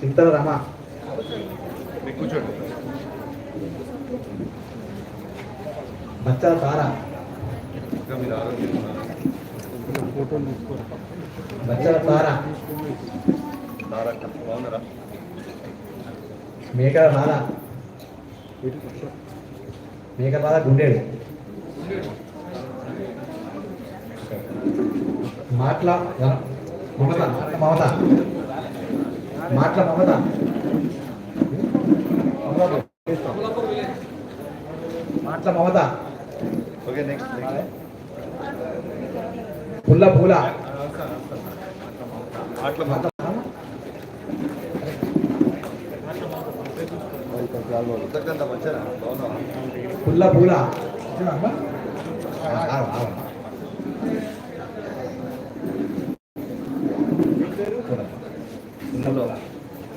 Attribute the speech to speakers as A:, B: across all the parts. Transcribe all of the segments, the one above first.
A: చింతల రమ
B: కూర్చోండి
A: తార
B: ఉన్నారు
A: బచ్చల తార మేకల రాధ మేకల రాధ గుండేడు మాట్ల మమత మమత. మాట్ల మమత. మాట్ల మమత. Okay
B: next Pulla Poola.
A: పుల్ల పూల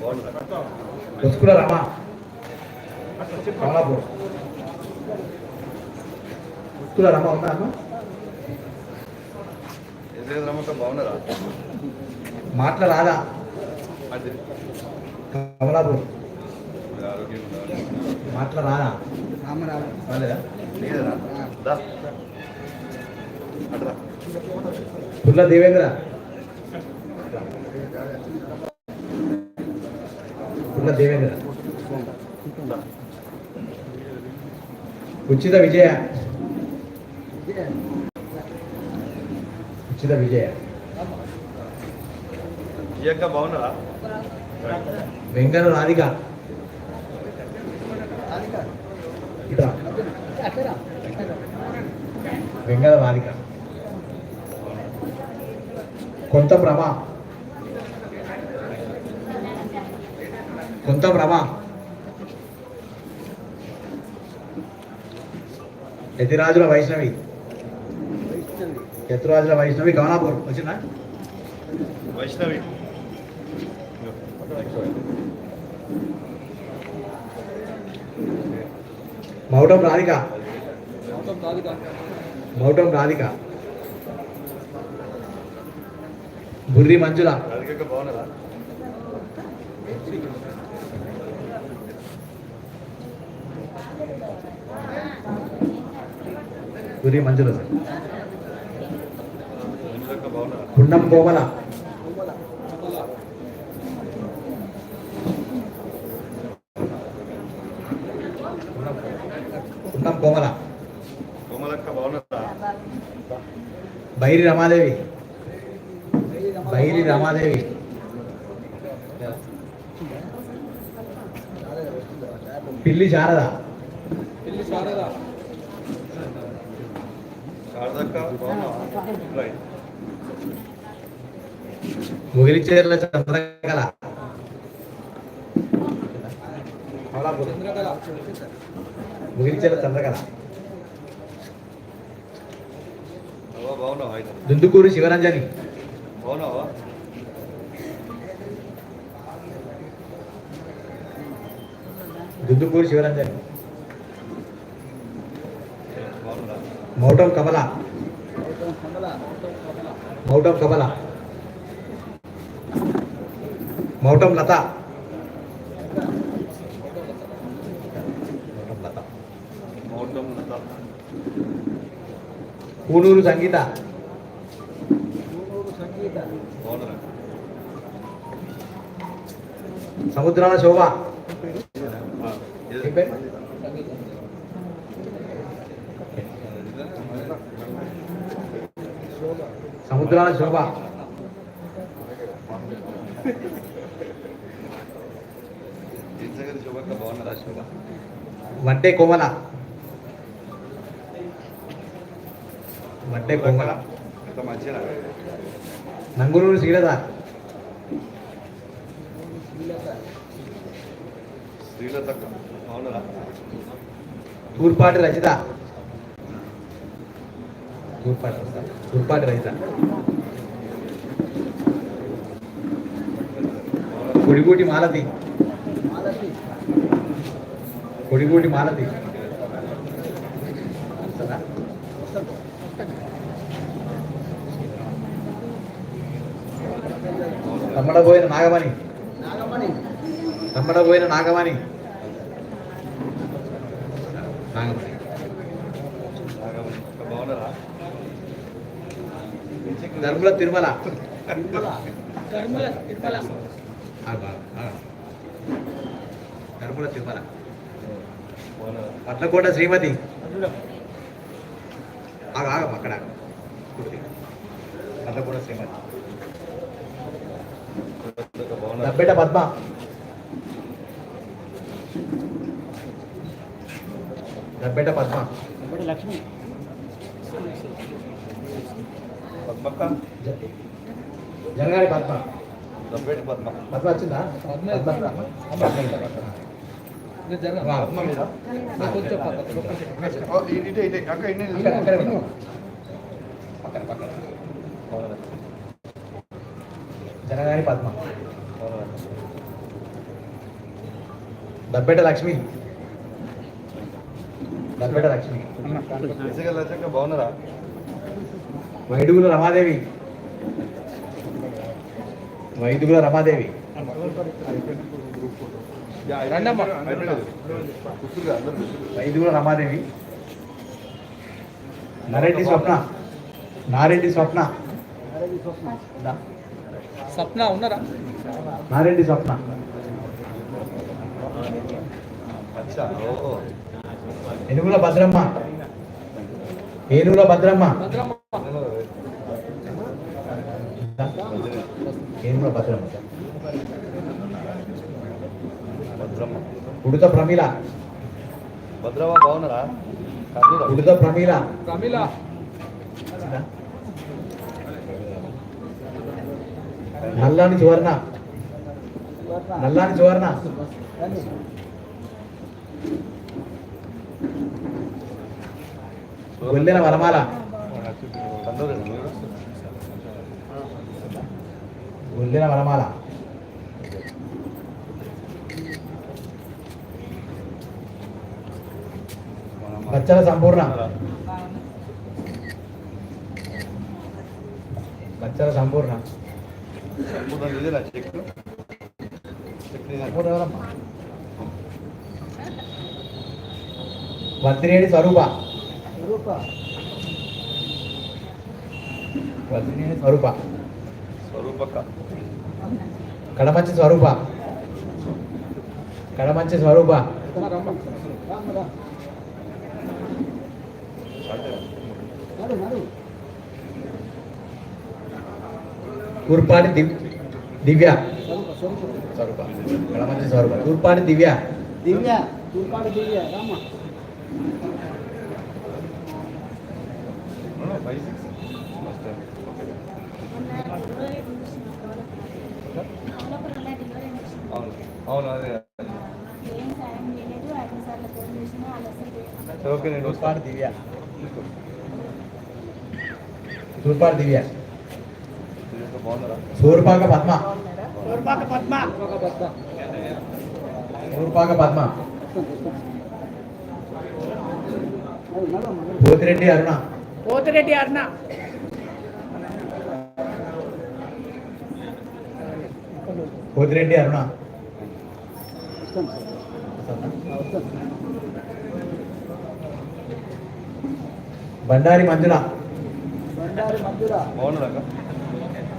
B: బాగున్నారా
A: దొసుకుల రమ. కమలాపూర్ దొసుకుల రమ ఉందా అమ్మ.
B: బాగున్నారా?
A: మాటల రాదా కమలాపూర్ మాటల రాదా రాలేదా?
B: అట్రా
A: పుల్ల దేవేంద్ర. పుల్ల దేవేంద్ర? ఉచిత విజయ. ఉచిత విజయ. వెంకట రాధిక. వెంకట రాధిక. కొంత ప్రభ. కొంత ప్రభ. యతిరాజుల వైష్ణవి. యతిరాజుల వైష్ణవి గమనాపూర్. వచ్చిందా?
B: వైష్ణవి.
A: మౌటం రాధిక. మౌటం రాధిక. బుర్రి మంజుల. సూర్య మంజుల సార్.
B: మంజులక్క
A: గుండం కోమల గుండం కోమల బైరి రమాదేవి. బైరి రమాదేవి. పిల్లి శారదా.
B: పిల్లి శారదా. రైట్
A: ముగిలిచేర్ల చంద్రకళ. ముగిలిచేర్ల చంద్రకళ.
B: అవ్వ బాగున్నావా అయితే
A: దుందుకూరు శివరంజని.
B: బాగున్నావా
A: దుద్దుకూరు శివరంజని
B: బాగున్నారా
A: మౌటం కమల మౌటం కమల మౌటం లత మౌటం లత
B: మౌంటం లత
A: కూనూరు సంగీత
B: బాగున్నారా
A: సముద్రాల శోభ సముద్రాల శోభ.
B: శోభక్క బాగున్నారా శోభ
A: వడ్డే కోమల. వడ్డే కోమల.
B: మంచిగా
A: నంగునూరు శ్రీలత.
B: బాగున్నారా
A: తూర్పాటి రచిత. తూర్పాటి రచిత కొడిగూటి మాలతి. కొడిగూటి మాలతి. తమ్మడబోయిన నాగమణి. తమ్మడబోయిన నాగమణి. నాగమణి. ధర్ముల తిరుమల
C: తిరుమల
A: ఆ, బాగా, ఆ. ధర్ముల తిరుమల
B: బాగున్నారా
A: పట్లకోట శ్రీమతి ఆగ ఆగ అక్కడ కుర్తి. పట్లకోట శ్రీమతి
B: అక్క బాగున్నారా
A: దబ్బెట పద్మ దబ్బెట పద్మ
C: లక్ష్మి
A: జనగారి పద్మ.
B: దబ్బేటి పద్మ.
A: వచ్చిందా?
B: మీద? ఇటు ఇటు.
A: పక్కన పక్కన జనగారి పద్మ. దబ్బెట లక్ష్మి. దబ్బెట లక్ష్మి.
B: బాగున్నారా?
A: వైడుగుల రమాదేవి. వైదుగుల రమాదేవి. వైదుగుల రమాదేవి. నరెడ్డి స్వప్న. నారెడ్డి స్వప్న. దా.
C: సప్న ఉన్నారా?
A: నారెడ్డి స్వప్న. ఏనుగుల భద్రమ్మ. ఏనుగుల భద్రమ్మ.
C: భద్రమ్మ
A: ఉడుత ప్రమీల.
B: భద్రమ్మ బాగున్నారా?
A: ఉడుత ప్రమీల.
C: ప్రమిళ
A: దా. నల్లాని సువర్ణ. నల్లాని సువర్ణ. గొల్లెన వరమాల.
B: కర్నూలు
A: గొల్లెన వరమాల బచ్చల సంపూర్ణ. బచ్చల సంపూర్ణ.
B: సంపూర్ణ ఇదేనా చెక్ చెక్ నీదేనా?
A: స్వరూప. వద్దినేని స్వరూప
B: స్వరూపక్క
A: కడమంచి స్వరూప కడమంచి స్వరూప కూర్పాటి దివ్ దివ్య స్వరూప కడమంచి స్వరూప కూర్పాటి దివ్య
C: దివ్య తూర్పాడు దివ్య రామ
B: అవును అదే. ఓకే నేను వస్తాను
A: కూర్పాటి దివ్య. కూర్పాటి దివ్య. సూర్పాక పద్మ.
C: తూర్పాక పద్మ.
A: సూర్పాక పద్మ. పోతిరెడ్డి అరుణ.
C: పోతిరెడ్డి అర్ణ.
A: పోతిరెడ్డి అరుణ. బండారి మంజుల.
C: బండారి మంజుల?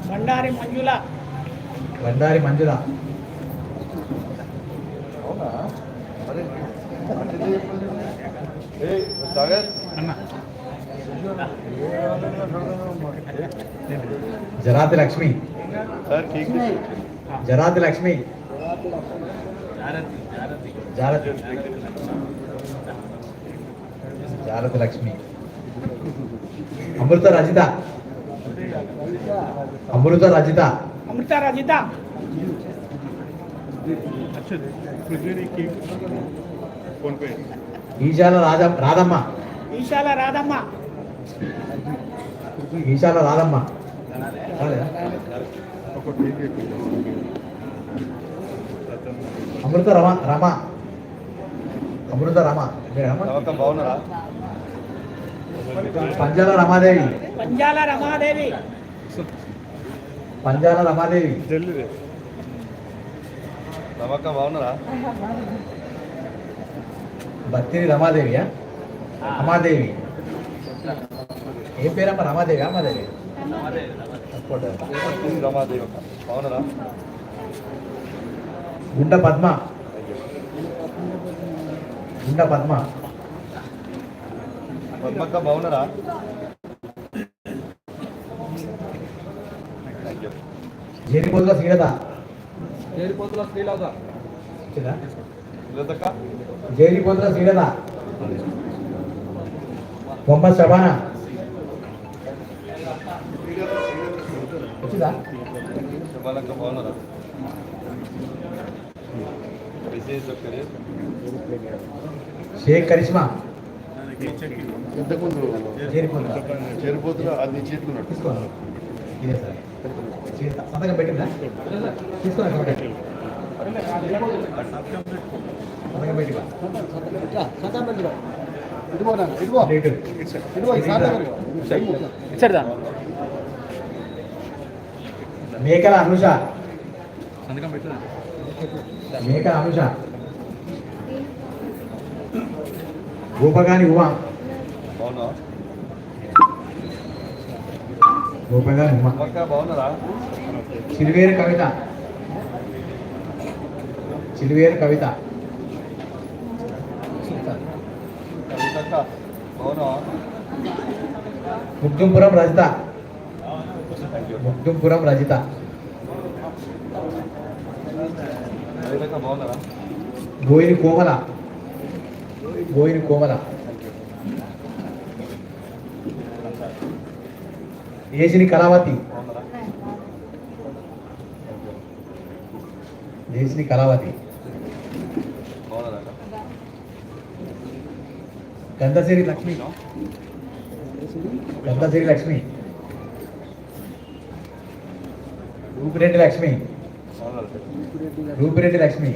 C: బండారి మంజుల.
A: బండారి మంజుల.
B: అవునా. ఏయ్, Sagar
A: Jarathi Lakshmi.
B: Sir cake
A: Jarathi Lakshmi. Jarathi Jarathi Lakshmi. Amrutha Rajitha. Amrutha Rajitha.
C: Amrutha Rajitha.
A: Eshala Raja Radhamma.
C: Eshala Radhamma.
A: Eshala Radhamma? Amrutha Rama Rama Amrutha Rama మీరు రమ?
B: నమ్మకం బాగున్నారా
A: పంజాల రమాదేవి
C: పంజాల రమాదేవి
A: పంజాల రమాదేవి
B: రమక్క బాగున్నారా
A: బత్తిని రమాదేవియా రమాదేవి ఏం పేరమ్మా రమాదేవి రమాదేవి తప్పకుండా.
B: బత్తిని రమాదేవి అక్క బాగున్నారా
A: గుండ పద్మ. గుండ పద్మ.
B: పద్మక్క బాగున్నారా
A: జేరిపోతుల శ్రీలత.
B: చేరిపోతున్న శ్రీలత.
A: జేరిపోతుల శ్రీలత. బొమ్మ శబానా వచ్చిందా? షేక్ కరిష్మా. చేరిపోతుల
B: చేరిపోతున్న అది చేతుకున్నాడు
A: తీసుకోండి. ఇదే సార్. సంతకం పెట్టిందా? సంతకం. సంతకం. మేకల అనుష. మేకల అనుష. గోపగాని ఉమా. గోపగాని ఉమా. చిలువేరు కవిత. చిలువేరు కవిత. ముగ్దుంపురం రజిత.
B: థ్యాంక్
A: రజిత గోయిని కోమల గోయిని కోమల ఏజిని కళావతి
B: బాగున్నారా
A: దేశిని కళావతి గంధసిరి లక్ష్మి గంధసిరి లక్ష్మి రూపిరెడ్డి లక్ష్మి. రూపిరెడ్డి లక్ష్మి.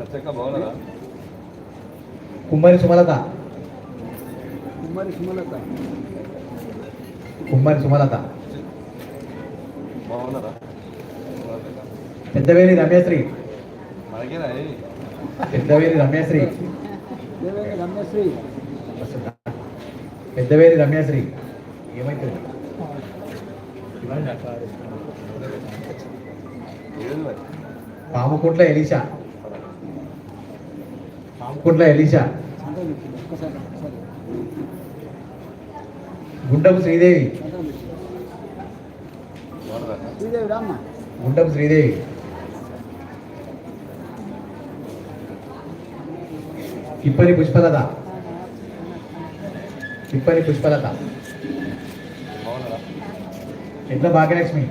B: లచ్చక్క బాగున్నారా?
A: కుమ్మరి సుమలత. కుమ్మరి సుమలత. పెద్దవేలి రమ్యశ్రీ? పెద్దవేలి రమ్యశ్రీ పెద్దవేలి రమ్యశ్రీ ఏమైతుంది? పాముకుంట్ల ఎలీషా. పాముకుంట్ల ఎలీషా. గుండపు శ్రీదేవి.
B: బాగున్నారా
A: గుండపు శ్రీదేవి. ఇప్పని పుష్పలత. ఇప్పని పుష్పలత. ఎట్ల భాగ్యలక్ష్మి?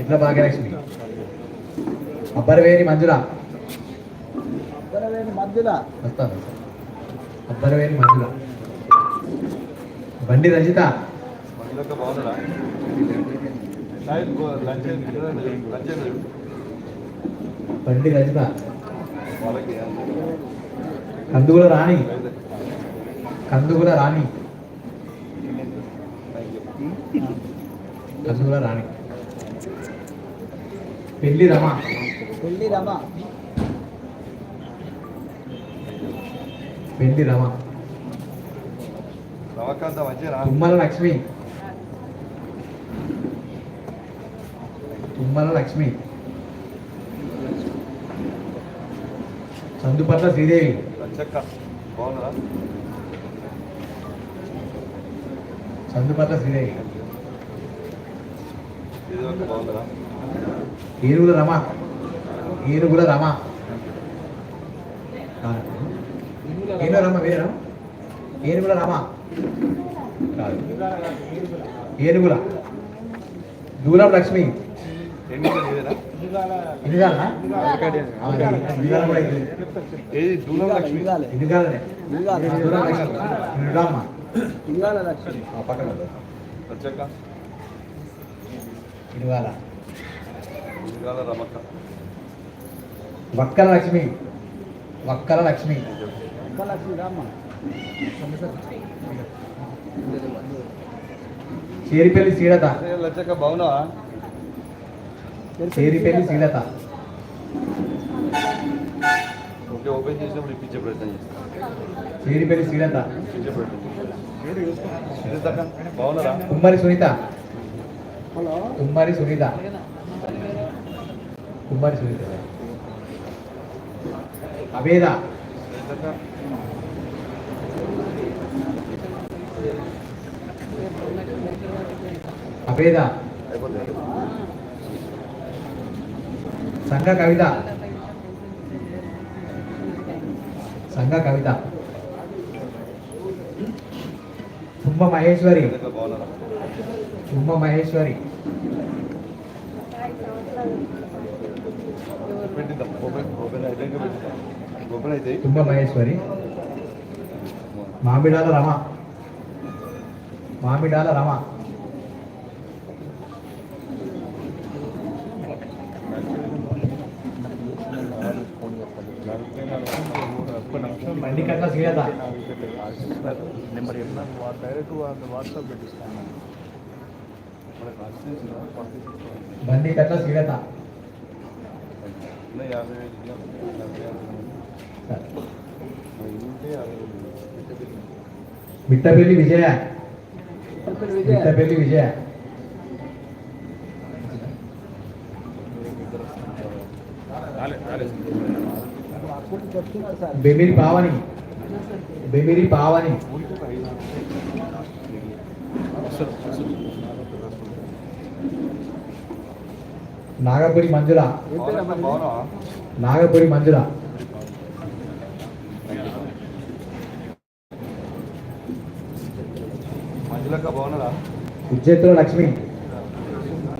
A: ఎట్ల భాగ్యలక్ష్మి? అబ్బరవేని మంజుల.
C: మధ్యలో
A: వస్తాను. అబ్బరవేని మంజుల. బండి రజిత. బండి రజిత.
B: వాళ్ళకి
A: కందుగుల రాణి. కందుగుల రాణి కందుగుల రాణి పెళ్ళి రమ.
C: పెళ్ళి రమ.
A: పెళ్ళి రమ. తుమ్మల లక్ష్మి. తుమ్మల లక్ష్మి. చందుపట్ల శ్రీదేవి. చందుపట్ల శ్రీదేవి.
B: ఇది ఒక బాగున్నారా
A: ఏనుగుల రమ. ఏనుగుల రమ. ఏనుగుల రమ వేరే. ఏనుగుల రమ. కాదు. ఏనుగుల. దూరం లక్ష్మి. ఇదిగాల
B: దూరం లక్ష్మి?
A: ఇదిగాలనే దూరం లక్ష్మి.
C: ఇంగాల లక్ష్మి.
A: పక్కన
B: రమక్క.
A: వక్కల లక్ష్మి. వక్కల లక్ష్మి.
C: లక్ష్మి రామ్మ.
A: చేరిపల్లి శ్రీలత
B: అరే లచ్చక్క బాగున్నావా?
A: చేరిపల్లి శ్రీలత
B: ఓకే ఓపెన్ చేసినప్పుడు ఇప్పించే ప్రయత్నం చేస్తాను
A: చేరిపల్లి
B: ఇప్పించే ప్రయత్నం బాగున్నారా
A: కుమ్మరి సునీత. కుమ్మరి సునీత. కుమ్మరి సునీత. అభేద
B: అయిపోతుంది
A: సంఘ కవిత. సంఘ కవిత. తుమ్మ మహేశ్వరి.
B: శ్రీలతక్క
A: మహేశ్వరి.
B: పెట్టిద్దాం
A: తుమ్మ మహేశ్వరి. మామిడాల రమ. మామిడాల రమ. బండికట్ల శ్రీలత
B: నెంబర్ చెప్పిన డైరెక్ట్ వాట్సాప్ పెట్టిస్తాను మన కాన్స్టిట్యూన్సీ
A: బండికట్ల శ్రీలత
B: యాభై వేలు యాభై యాభై ఉంటే యాభై వేలు
A: మిట్టపల్లి విజయ
C: తిరుపతి విజయ
A: మిట్టపల్లి విజయ బెమిరి పావని. బెమిరి పావని. నాగపురి మంజుల. నాగపురి మంజుల. ఉజ్జేతుల లక్ష్మి.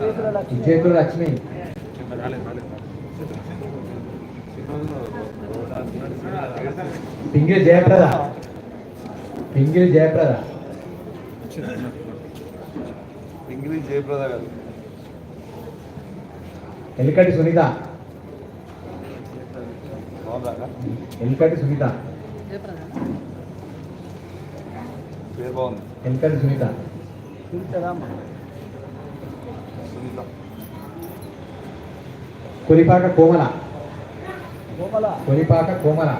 C: చేతుల లక్ష్మి.
A: ఉజ్జేతుల లక్ష్మి పింగిలి జయప్రద. పింగిలి జయప్రద.
B: ఇంగ్లీష్ జయప్రద గారు.
A: ఎలికటి సునీత. ఎలికటి సునీత. ఎలికటి సునీత. కొలిపాక కోమల. కొలిపాక కోమల.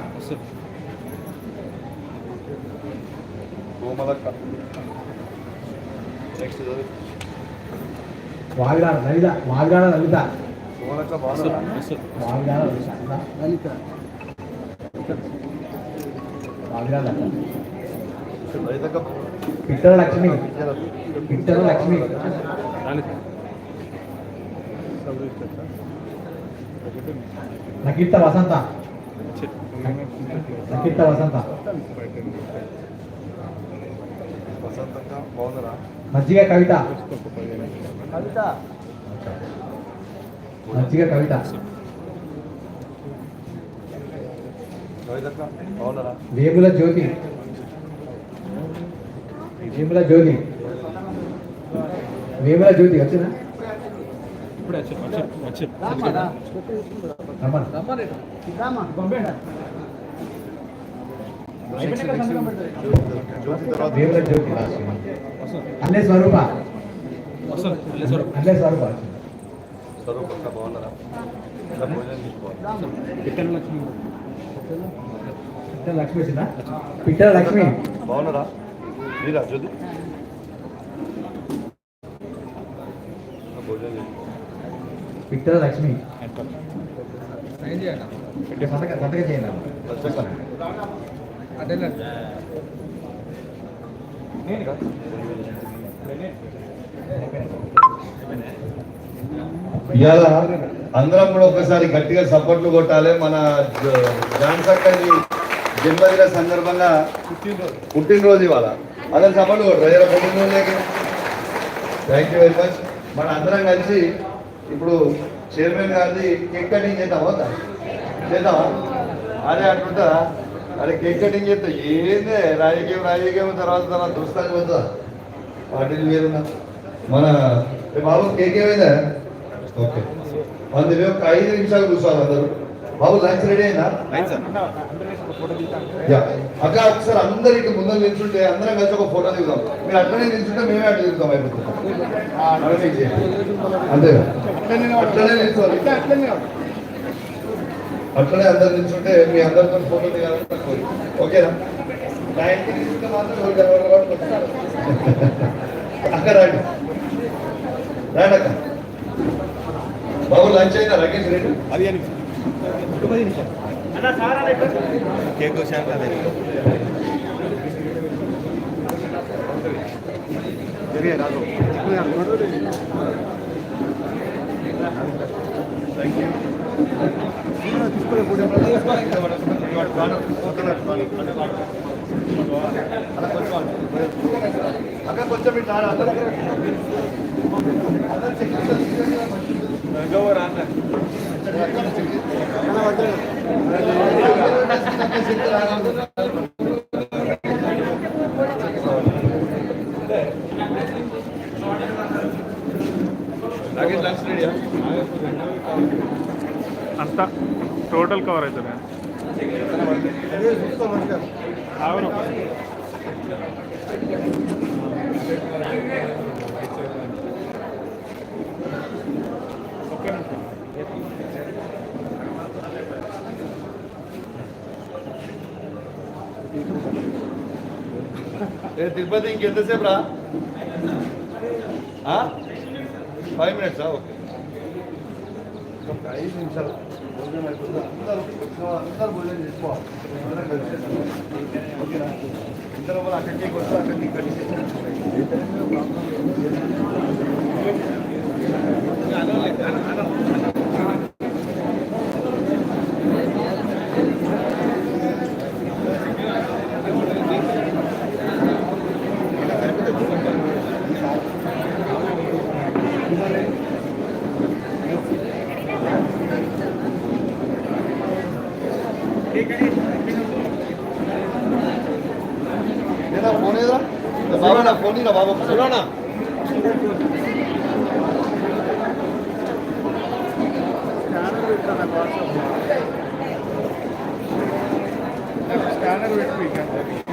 A: వాగిరాడ లలిత వాగిరాడ లలిత. వాగిరాడ లలిత.
C: లలిత.
A: వాగిరాడ లలిత. పిట్టల లక్ష్మి. పిట్టల లక్ష్మి. నకీర్త వసంత నకీర్త వసంత మజ్జిగ కవిత
C: కవిత
A: మజ్జిగ కవిత వేముల జ్యోతి వేముల జ్యోతి వేముల జ్యోతి వచ్చినా
C: రామ్మా, రా.
A: రమ్మను
C: రామ్మా, పంపేడా.
B: జ్యోతి తర్వాత
A: వేముల జ్యోతి అల్లే స్వరూప. అల్లే స్వరూప.
B: స్వరూపక్క బాగున్నారా.
A: పిట్టల లక్ష్మి. పిట్టల లక్ష్మి.
B: బాగున్నారా? మీరా జ్యోతి?
A: పిట్టల లక్ష్మి. సంతక చేయండి
D: ఇవాళ అందరం కూడా ఒకసారి గట్టిగా సపోర్ట్లు కొట్టాలి. మన జ- జాన్సక్కని జన్మదిన సందర్భంగా పుట్టినరోజు ఇవాళ. అదే సపోర్ట్లు కొట్టరు ఏదో పుట్టినరోజు థ్యాంక్ యూ వెరీ మచ్ మన అందరం కలిసి ఇప్పుడు చైర్మన్ గారిది కేక్ కటింగ్ చేద్దాం అవుతా చేద్దాం అదే అంటుంటా అరే కేక్ కటింగ్ చేస్తా ఏందే? రాజకీయం రాజకీయం తర్వాత తర్వాత దుస్తానికి పోతా పార్టీలు వేరున్నా. మన బాబు కేక్ ఏమైందా? ఓకే. అందులో ఒక ఐదు నిమిషాలు కూర్చోవాలి అందరూ.
B: బాబు లంచ్ రెడీ అయిందా? అక్క ఒకసారి అందరికి ముందర నిల్చుంటే అందరం కలిసి ఒక ఫోటో దిగుదాం. మీరు అట్లనే నిల్చుంటే మేమే అటు దిగుతాం చేయండి. అంతేగా అట్లనే నిల్చోవాలి అట్లనే అందరు నిల్చుంటే మీ అందరితో ఫోటో కోరిక. ఓకేనా. అక్క రండి. రండి అక్క. బాబు లంచ్ అయినా రాకేష్ రెడ్డి
E: అది అని కేక్ వచ్చాక అదే జరిగే రాదు
B: అక్క కొంచెం ఇట్లా రా, అందరూ అందరూ చెక్ రాకేష్ లంచ్ రెడీయా
D: అంతా టోటల్ కవర్ అవుతుంది అవును
B: ఏ తిరుపతి ఇంకెంతసేపు రా ఫైవ్ మినిట్స్ ఓకే ఒక ఐదు నిమిషాలు భోజనం అయిపోతుంది అందరూ అందరూ భోజనం చేసుకోవాలి అందరం కలిసి ఓకేనా ఇద్దరు వాళ్ళు అక్కడికి వస్తారు అక్కడికి ఇక్కడికి ఏదా బాబా నా ఫోన్ ఇరా బాబా చూడనా
D: స్కానర్ పెట్టి